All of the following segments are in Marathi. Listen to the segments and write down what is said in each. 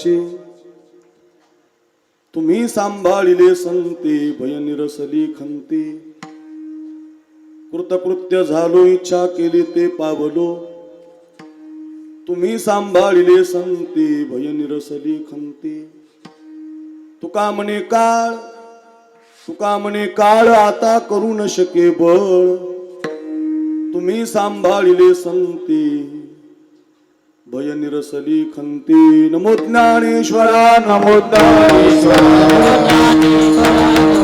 साचे तुम्ही सांभाळिले संते भय निरसली खंते. कृतकृत्य झालो इच्छा केली ते पावलो. तुम्ही सांभाळिले संते भय निरसली खंते. तुका म्हणे काळ तुका म्हणे काळ आता करू न शके बळ. तुम्ही सांभाळिले संती निरसली खंती. नमो ज्ञानेश्वरा नमो ज्ञानेश्वरा.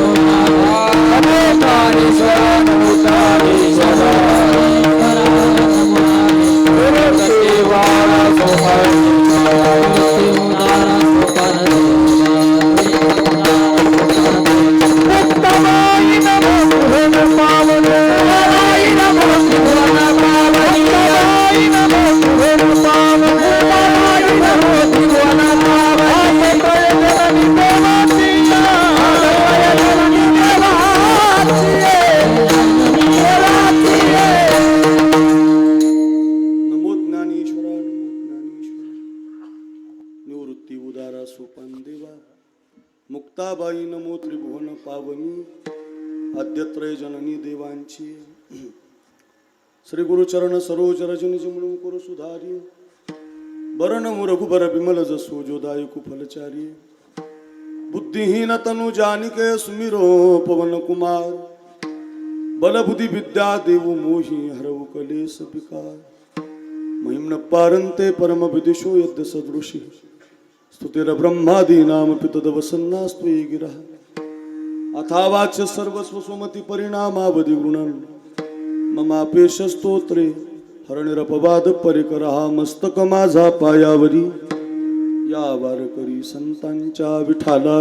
आद्यत्रय जननी देवांची. श्री गुरुचरण सरोज रजनी म्हणून सुधारी. बरण रघुबर बिमल जसो जोदायकु फलचारी बुद्धिहीन तनु जानिके सुमिरो पवन कुमार. बलबुद्धी विद्या देव मोही हरव कलेस विकार महिम्न पारंते परम विदिशो यद्य सदृशी स्तुतिर ब्रह्मादी पितद गिरा अथावाच्य सर्वस्व सुमती परिणामावधी गृणन ममापेश स्तोत्रे हरणिरपवाद परिकरहा मस्तक माझा पायावरी। या वारकरी संतांच्या विठाला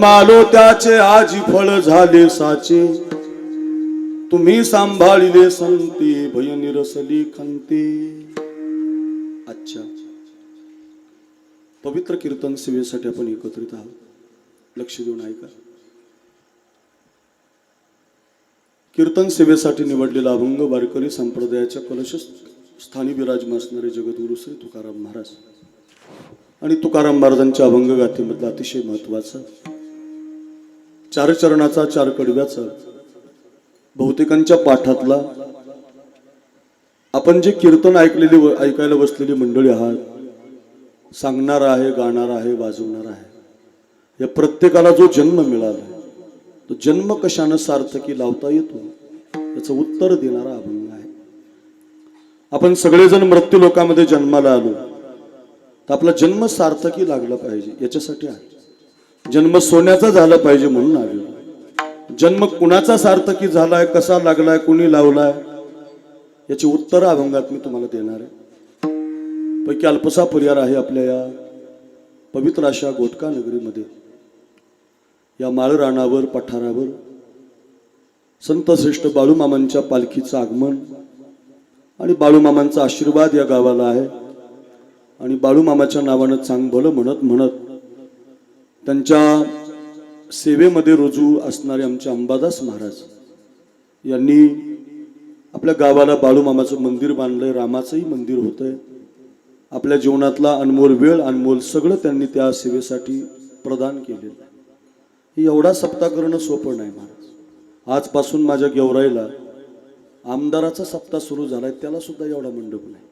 जन्मालो त्याचे आजी फळ झाले साचे. तुम्ही सांभाळिले संती भय निरसली खंते. अच्छा. पवित्र कीर्तन सेवेसाठी आपण एकत्रित आहोत. लक्ष देऊन ऐका. कीर्तन सेवेसाठी निवडलेला अभंग वारकरी संप्रदायाच्या कलश स्थानी विराजमान असणारे जगद्गुरु श्री तुकाराम महाराज. आणि तुकाराम महाराजांच्या अभंग गाथेमधला अतिशय महत्त्वाचा चार चरणाचा चार कडव्याचा बहुतेकांच्या पाठातला आपण जे कीर्तन ऐकलेली ऐकायला बसलेली मंडळी आहात सांगणार आहे गाणार आहे वाजवणार आहे. या प्रत्येकाला जो जन्म मिळाला तो जन्म कशानं सार्थकी लावता येतो? याचं उत्तर देणारा अभंग आहे. आपण सगळेजण मृत्यू लोकांमध्ये जन्माला आलो तर आपला जन्म सार्थकी लागला पाहिजे याच्यासाठी आहे. जन्म सोन्याचा झाला पाहिजे म्हणून आले. जन्म कुणाचा सार्थकी झालाय कसा लागलाय कुणी लावलाय याची उत्तर अभंगात मी तुम्हाला देणार आहे. पैकी अल्पसा परिहार आहे आपल्या या पवित्र अशा गोटका नगरीमध्ये या माळरानावर पठारावर संत श्रेष्ठ बाळूमामांच्या पालखीचं आगमन आणि बाळूमामांचा आशीर्वाद या गावाला आहे. आणि बाळूमामाच्या नावानं चांग भलं म्हणत म्हणत त्यांच्या सेवेमध्ये रुजू असणारे आमचे अंबादास महाराज यांनी आपल्या गावाला बाळूमामाचं मंदिर बांधलंय रामाचंही मंदिर होतंय. आपल्या जीवनातला अनमोल वेळ अनमोल सगळं त्यांनी त्या सेवेसाठी प्रदान केलेलं आहे. हे एवढा सप्ताह करणं सोपं नाही महाराज. आजपासून माझ्या गेवराईला आमदाराचा सप्ताह सुरू झालाय त्याला सुद्धा एवढा मंडप नाही.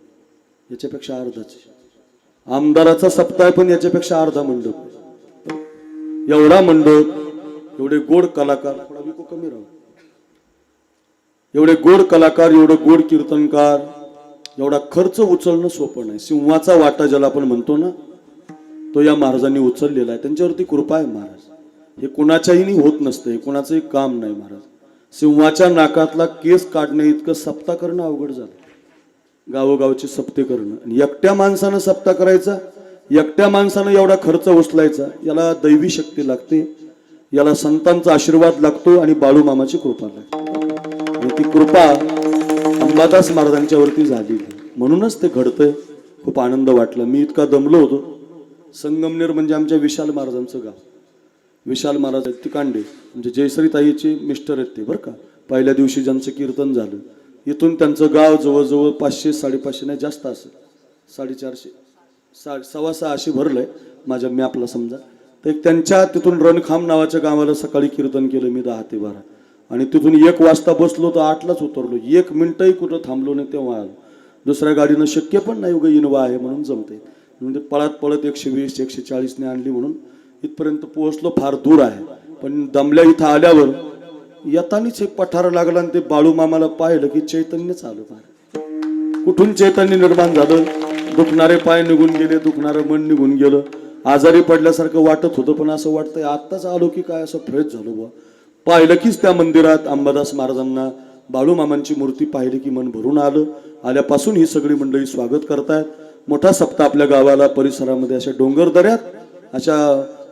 याच्यापेक्षा अर्धाच आमदाराचा सप्ताह पण याच्यापेक्षा अर्धा मंडप एवढा मंडप एवढे गोड कलाकार कमी राहू. एवढे गोड कलाकार एवढे गोड कीर्तनकार एवढा खर्च उचलणं सोपं नाही. सिंहाचा वाटा ज्याला आपण म्हणतो ना तो या महाराजांनी उचललेला आहे. त्यांच्यावरती कृपा आहे महाराज. हे कुणाच्याही होत नसतं हे कुणाचंही काम नाही महाराज. सिंहाच्या नाकातला केस काढणे इतकं सप्ता करणं अवघड झालं. गावोगावचे सप्ते करणं. आणि एकट्या माणसानं सप्ता करायचा एकट्या माणसानं एवढा खर्च उचलायचा याला दैवी शक्ती लागते याला संतांचा आशीर्वाद लागतो आणि बाळू मामाची कृपा लागते. आणि ती कृपा अंबादास महाराजांच्या वरती झाली म्हणूनच ते घडतंय. खूप आनंद वाटला. मी इतका दमलो होतो. संगमनेर म्हणजे आमच्या विशाल महाराजांचं गाव. विशाल महाराज आहेत तिकांडे म्हणजे जयश्री ताईचे मिस्टर आहेत ते बरं का? पहिल्या दिवशी ज्यांचं कीर्तन झालं. इथून त्यांचं गाव जवळजवळ पाचशे साडेपाचशे नाही जास्त असेल. साडेचारशे. सा सव्वा सहाशे भरलंय. माझ्या मॅपला समजा. तर त्यांच्या तिथून रणखाम नावाच्या गावाला सकाळी कीर्तन केलं मी दहा ते बारा. आणि तिथून एक वाजता बसलो तर आठलाच उतरलो. एक मिनटंही कुठं थांबलो नाही तेव्हा आलो. दुसऱ्या गाडीनं शक्य पण नाही उगा इनोवा आहे म्हणून जमते म्हणजे पळत पळत एकशे वीस एकशे चाळीसने आणली म्हणून इथपर्यंत पोहोचलो फार दूर आहे. पण दमल्या इथं आल्यावर येतानीच एक पठार लागला आणि ते बाळू मामाला पाहिलं की चैतन्यच आलं फार कुठून चैतन्य निर्माण झालं? दुखणारे पाय निघून गेले दुखणारं मन निघून गेलं. आजारी पडल्यासारखं वाटत होतं पण असं वाटतंय आत्ताच आलो की काय असं फ्रेश झालो बुवा. पाहिलं कीच त्या मंदिरात अंबादास महाराजांना. बाळूमामांची मूर्ती पाहिली की मन भरून आलं. आल्यापासून ही सगळी मंडळी स्वागत करतायत. मोठा सप्ताह आपल्या गावाला परिसरामध्ये अशा डोंगर दऱ्यात अशा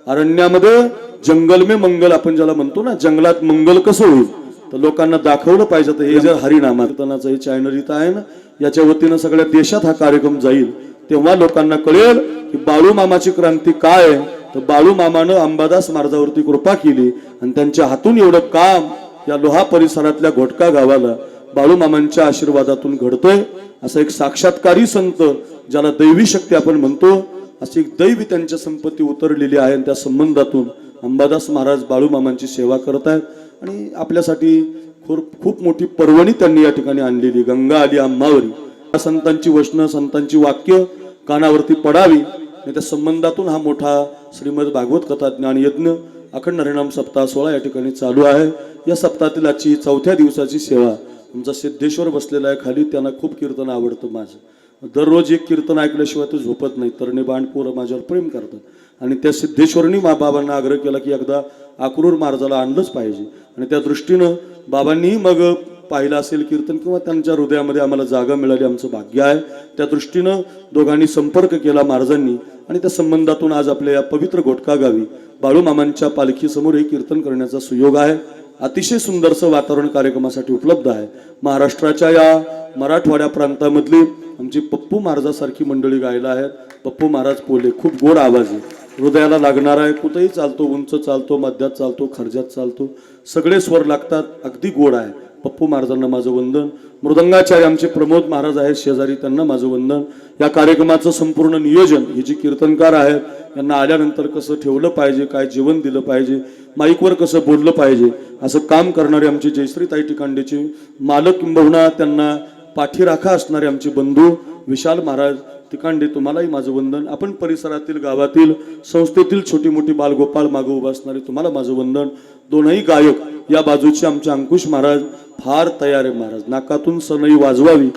अरण्यामध्ये जंगल में मंगल आपण ज्याला म्हणतो ना जंगलात मंगल कसं होईल? तर लोकांना दाखवलं पाहिजे तर हे जर हरिनामार्तनाचं हे चॅनल इथं आहे ना याच्या वतीनं सगळ्या देशात हा कार्यक्रम जाईल. तेव्हा लोकांना कळेल की बाळू मामाची क्रांती काय आहे. तर बाळू मामानं अंबादास महाराजावरती कृपा केली आणि त्यांच्या हातून एवढं काम या लोहा परिसरातल्या घोटका गावाला बाळू मामांच्या आशीर्वादातून घडतोय. असा एक साक्षात्कारी संत ज्याला दैवी शक्ती आपण म्हणतो अशी एक दैवी त्यांच्या संपत्ती उतरलेली आहे आणि त्या संबंधातून अंबादास महाराज बाळू मामांची सेवा करत आहेत. आणि आपल्यासाठी खूप खूप मोठी पर्वणी त्यांनी या ठिकाणी आणलेली गंगा आली आम्हावरी संतांची वचनं संतांची वाक्य कानावरती पडावी आणि त्या संबंधातून हा मोठा श्रीमद भागवत कथा ज्ञान यज्ञ अखंड हरिणाम सप्ताह सोहळा या ठिकाणी चालू आहे. या सप्ताहातील आजची चौथ्या दिवसाची सेवा आमचा सिद्धेश्वर बसलेला आहे खाली त्यांना खूप कीर्तन आवडतं माझं. दररोज एक कीर्तन ऐकल्याशिवाय ते झोपत नाही तरणे बाणपोरं माझ्यावर प्रेम करतात. आणि त्या सिद्धेश्वरनी मा बाबांना आग्रह केला की एकदा आक्रूर महाराजाला आणलंच पाहिजे. आणि त्या दृष्टीनं बाबांनीही मग पाहिलं असेल कीर्तन किंवा त्यांच्या हृदयामध्ये आम्हाला जागा मिळाली आमचं भाग्य आहे. त्या दृष्टीनं दोघांनी संपर्क केला महाराजांनी आणि त्या संबंधातून आज आपल्या या पवित्र घोटका गावी बाळूमामांच्या पालखीसमोर हे कीर्तन करण्याचा सुयोग आहे. अतिशय सुंदरसं वातावरण कार्यक्रमासाठी उपलब्ध आहे. महाराष्ट्राच्या या मराठवाड्या प्रांतामधली आमची पप्पू महाराजासारखी मंडळी गायला आहेत. पप्पू महाराज पोले खूप गोड आवाज आहे. हृदयाला लागणार आहे. कुठेही चालतो उंच चालतो मध्यात चालतो खर्जात चालतो. सगळे स्वर लागतात अगदी गोड आहे. पप्पू महाराजांना माझं वंदन. मृदंगाचार्य आमचे प्रमोद महाराज आहेत शेजारी त्यांना माझं वंदन. या कार्यक्रमाचं संपूर्ण नियोजन हे जे कीर्तनकार आहेत यांना आल्यानंतर कसं ठेवलं पाहिजे काय जेवण दिलं पाहिजे माईकवर कसं बोललं पाहिजे असं काम करणारे आमचे जयश्री ताई टिकांडेचे मालक किंबहुना त्यांना पाठीराखा असणारे आमचे बंधू विशाल महाराज तिकांडे तुम्हालाही माझं वंदन. आपण परिसरातील गावातील संस्थेतील छोटी मोठी बालगोपाळ मागं उभा असणारे तुम्हाला माझं वंदन. दोनही गायक या बाजूचे आमचे अंकुश महाराज फार तयार आहे महाराज. नाकातून सनई वाजवावी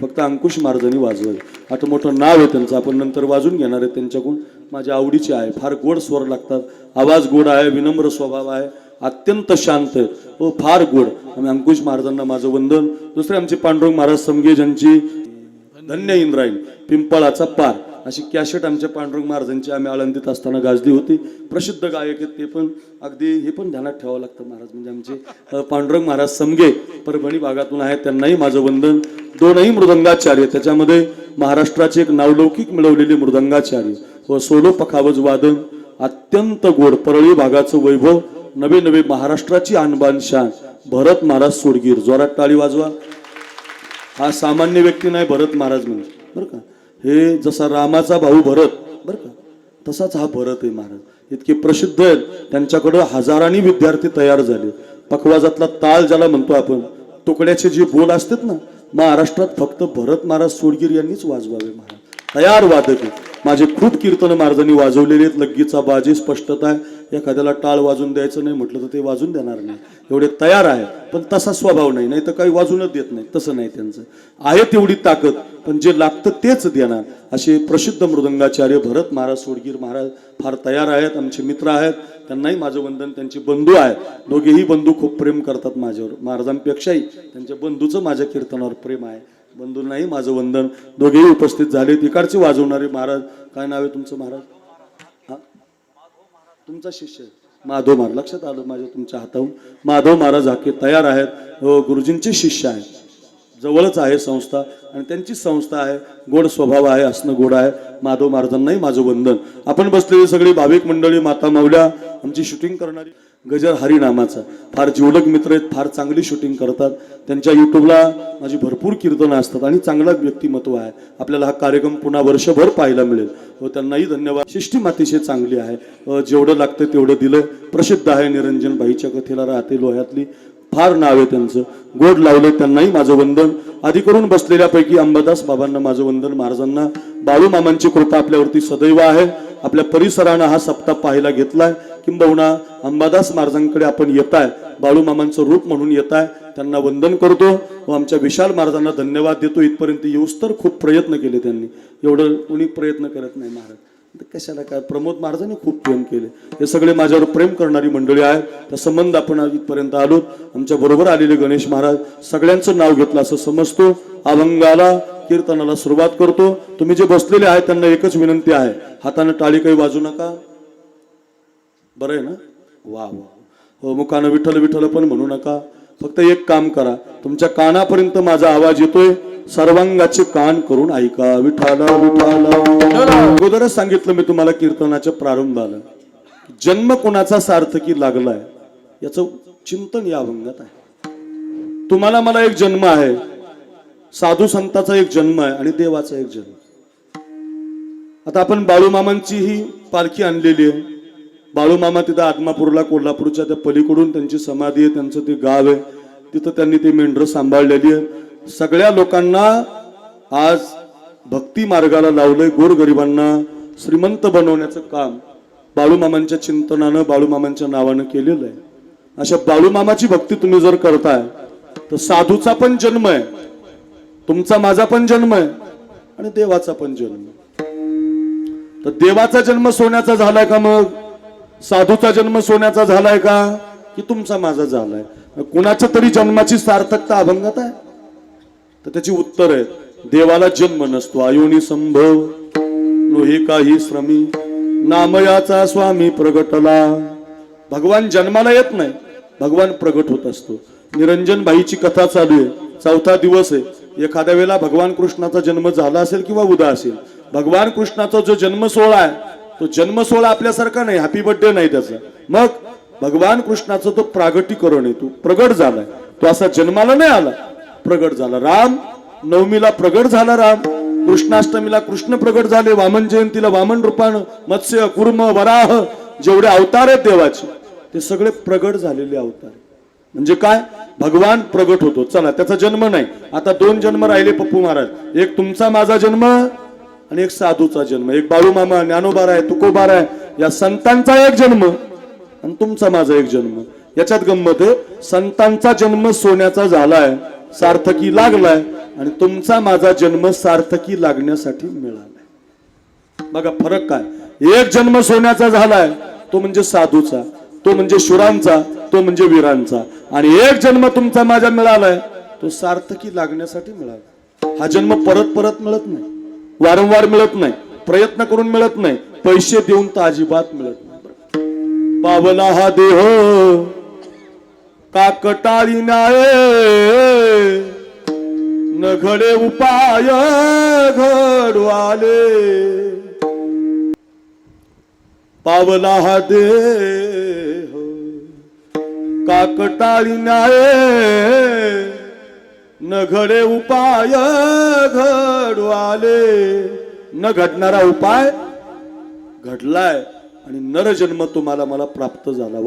फक्त अंकुश महाराजांनी वाजवावी. आता मोठं नाव आहे त्यांचं आपण नंतर वाजून घेणार आहे त्यांच्याकडून. माझ्या आवडीचे आहे फार गोड स्वर लागतात. आवाज गोड आहे विनम्र स्वभाव आहे. अत्यंत शांत व फार गोड. आम्ही अंकुश महाराजांना माझं वंदन. दुसरे आमचे पांडुरंग महाराज समगे ज्यांची धन्य इंद्रायण पिंपळाचा पार. अशी कॅशेट आमच्या पांडुरंग महाराजांची आम्ही आळंदीत असताना गाजली होती. प्रसिद्ध गायक आहेत ते पण. अगदी हे पण ध्यानात ठेवावं लागतं महाराज. म्हणजे आमचे पांडुरंग महाराज समगे परभणी भागातून आहेत. त्यांनाही माझं वंदन. दोनही मृदंगाचार्य त्याच्यामध्ये महाराष्ट्राचे एक नावलौकिक मिळवलेले मृदंगाचार्य. व सोलो पखावज वादन. अत्यंत गोड परळी भागाचं वैभव. नवे नवे महाराष्ट्राची आणबान शान भरत महाराज सोडगीर. जोरात टाळी वाजवा. हा सामान्य व्यक्ती नाही भरत महाराज म्हणजे. बरं का? हे जसा रामाचा भाऊ भरत बरं का? तसाच हा भरत आहे महाराज. इतके प्रसिद्ध आहेत. त्यांच्याकडं हजारांनी विद्यार्थी तयार झाले. पखवाजातला ताल ज्याला म्हणतो आपण तुकड्याचे जे बोल असतात ना महाराष्ट्रात फक्त भरत महाराज सोडगीर यांनीच वाजवावे महाराज. तयार वादक आहे माझे खूप कीर्तन महाराजांनी वाजवलेले आहेत. लग्गीचा बाजी स्पष्टता आहे. एखाद्याला टाळ वाजून द्यायचं नाही म्हटलं तर ते वाजून देणार नाही. एवढे तयार आहे. पण तसा स्वभाव नाही नाही तर काही वाजूनच देत नाही. तसं नाही त्यांचं. आहे तेवढी ताकद पण जे लागतं तेच देणार. असे प्रसिद्ध मृदंगाचार्य भरत महाराज सोडगीर महाराज फार तयार आहेत आमचे मित्र आहेत. त्यांनाही माझं वंदन त्यांचे बंधू आहेत. दोघेही बंधू खूप प्रेम करतात माझ्यावर. महाराजांपेक्षाही त्यांच्या बंधूचं माझ्या कीर्तनावर प्रेम आहे. बंधूंनाही माझं वंदन. दोघेही उपस्थित झाले तिकडचे वाजवणारे महाराज. काय नाव आहे तुमचं महाराज? तुमचा शिष्य आहे. माधव महाराज लक्षात आलं माझ्या तुमच्या हाताहून? माधव महाराज हाके तयार आहेत. हो, गुरुजींचे शिष्य आहेत. जवळच आहे संस्था आणि त्यांची संस्था आहे. गोड स्वभाव आहे असणं गोड आहे. माधव महाराजांनाही माझं वंदन. आपण बसलेली सगळी भाविक मंडळी माता मावल्या आमची शूटिंग करणारी गजर हरी नामाचा फार जिवलग मित्र आहेत फार चांगली शूटिंग करतात. त्यांच्या युट्यूबला माझी भरपूर कीर्तनं असतात आणि चांगला व्यक्तिमत्व आहे. आपल्याला हा कार्यक्रम पुन्हा वर्षभर पाहायला मिळेल. व त्यांनाही धन्यवाद. शिष्टी अतिशय चांगली आहे. जेवढं लागतं तेवढं दिलं. प्रसिद्ध आहे निरंजन बाईच्या कथेला राहते लोह्यातली. फार नाव आहे त्यांचं. गोड लावले त्यांनाही माझं वंदन. आधी करून बसलेल्यापैकी अंबादास बाबांना माझं वंदन. महाराजांना बाळू मामांची कृपा आपल्यावरती सदैव आहे. आपल्या परिसरानं हा सप्ताह पाहायला घेतलाय. किंबहुना अंबादास महाराजांकडे आपण येताय. बाळू मामांचं रूप म्हणून येताय. त्यांना वंदन करतो व आमच्या विशाल महाराजांना धन्यवाद देतो. इथपर्यंत येऊस तर खूप प्रयत्न केले त्यांनी. एवढं कोणी प्रयत्न करत नाही महाराज. कशाला काय? प्रमोद महाराजांनी खूप प्रेम केले. हे सगळे माझ्यावर प्रेम करणारी मंडळी आहेत. त्या संबंध आपण इथपर्यंत आलो आमच्या बरोबर आलेले गणेश महाराज सगळ्यांचं नाव घेतलं असं समजतो. अभंगाला कीर्तनाला सुरुवात करतो. तुम्ही जे बसलेले आहेत त्यांना एकच विनंती आहे. हाताने टाळी काही वाजू नका. बरं आहे ना? वा वा. हो मुखानं विठ्ठल विठ्ठल पण म्हणू नका. फक्त एक काम करा. तुमच्या कानापर्यंत माझा आवाज येतोय. सर्वांगाचे कान करून ऐका. विठाला विठाला अगोदरच सांगितलं मी तुम्हाला कीर्तनाच्या प्रारंभाला जन्म कोणाचा सार्थकी लागलाय याचं चिंतन या अभंगात आहे. तुम्हाला मला एक जन्म आहे. साधू संताचा एक जन्म आहे आणि देवाचा एक जन्म. आता आपण बाळूमामांची ही पालखी आणलेली आहे. बाळूमामा तिथं आत्मापूरला कोल्हापूरच्या त्या पलीकडून त्यांची समाधी आहे त्यांचं ते गाव आहे. तिथं त्यांनी ते मेंढरं सांभाळलेली आहे. सगळ्या लोकांना आज भक्ती मार्गाला लावलंय गोरगरिबांना श्रीमंत बनवण्याचं काम बाळूमामांच्या चिंतनानं बाळूमामांच्या नावानं केलेलं आहे. अशा बाळूमामाची भक्ती तुम्ही जर करताय तर साधूचा पण जन्म आहे तुमचा माझा पण जन्म आहे आणि देवाचा पण जन्म आहे. तर देवाचा जन्म सोन्याचा झालाय का मग? साधूचा जन्म सोन्याचा झालाय का? की तुमचा माझा झालाय? कुणाच्या तरी जन्माची सार्थकता अभंगात आहे? तर त्याची उत्तर आहे देवाला जन्म नसतो आयोनी संभव. लोही काही श्रमी नामयाचा स्वामी प्रगटला. भगवान जन्माला येत नाही भगवान प्रगट होत असतो. निरंजन भाईची कथा चालू आहे चौथा दिवस आहे. एखाद्या वेळेला भगवान कृष्णाचा जन्म झाला असेल किंवा उदा असेल भगवान कृष्णाचा जो जन्म सोहळा आहे तो जन्म सोहळा आपल्यासारखा नाही हॅपी बर्थडे नाही त्याचा. मग भगवान कृष्णाचा तो प्रागटीकरण आहे तो प्रगट झालाय. तो असा जन्माला नाही आला प्रगट झाला. राम नवमीला प्रगट झाला राम. कृष्णाष्टमीला कृष्ण प्रगट झाले. वामन जयंतीला वामन रूपानं मत्स्य कुर्म वराह जेवढे अवतार आहेत देवाचे ते सगळे प्रगट झालेले अवतार म्हणजे काय? भगवान प्रगट होतो. चला त्याचा जन्म नाही. आता दोन जन्म राहिले पप्पू महाराज. एक तुमचा माझा जन्म आणि एक साधूचा जन्म. एक बाळू मामा ज्ञानोबार आहे तुकोबार आहे. या संतांचा एक जन्म आणि तुमचा माझा एक जन्म. याच्यात गंमत आहे. संतांचा जन्म सोन्याचा झालाय. सार्थकी लागलाय आणि तुमचा माझा जन्म सार्थकी लागण्यासाठी मिळालाय. बघा फरक काय? एक जन्म सोन्याचा झालाय तो म्हणजे साधूचा तो म्हणजे शुरांचा तो म्हणजे वीरांचा. आणि एक जन्म तुमचा माझा मिळालाय तो सार्थकी लागण्यासाठी मिळाला हा जन्म परत परत मिळत नाही वारंवार मिळत नाही प्रयत्न करून मिळत नाही पैसे देऊन तर अजिबात मिळत नाही. पावला हा देह काकटाळी नाळे न घडे उपाय घडवाले. पावला हा देह काकटाळी नाळे न घडे उपाय घडवाले. न घडणारा उपाय घडलाय आणि नरजन्म तुम्हाला मला प्राप्त झाला.